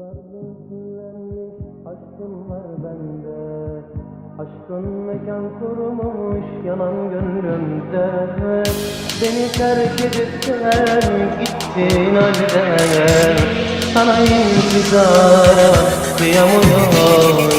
Yıllardır küllenmiş aşkım var bende. Aşkın mekan kurmuş yanan gönlümde. Beni terk edip de gittin halde. Sana intizara kıyamıyorum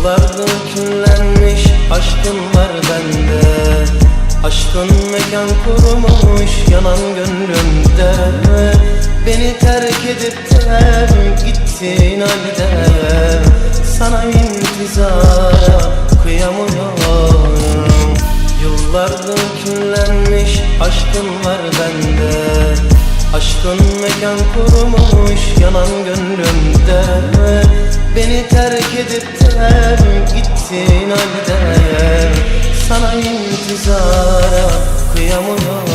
Yıllardır küllenmiş aşkın var bende. Aşkın mekan kurmuş yanan gönlümde. Beni terk edip de gittin halde. Sana intizara kıyamıyorum. Yıllardır küllenmiş aşkın var bende. Aşkın mekan kurmuş yanan gönlümde. Beni terk edip de gittin halde. Sana intizara kıyamıyorum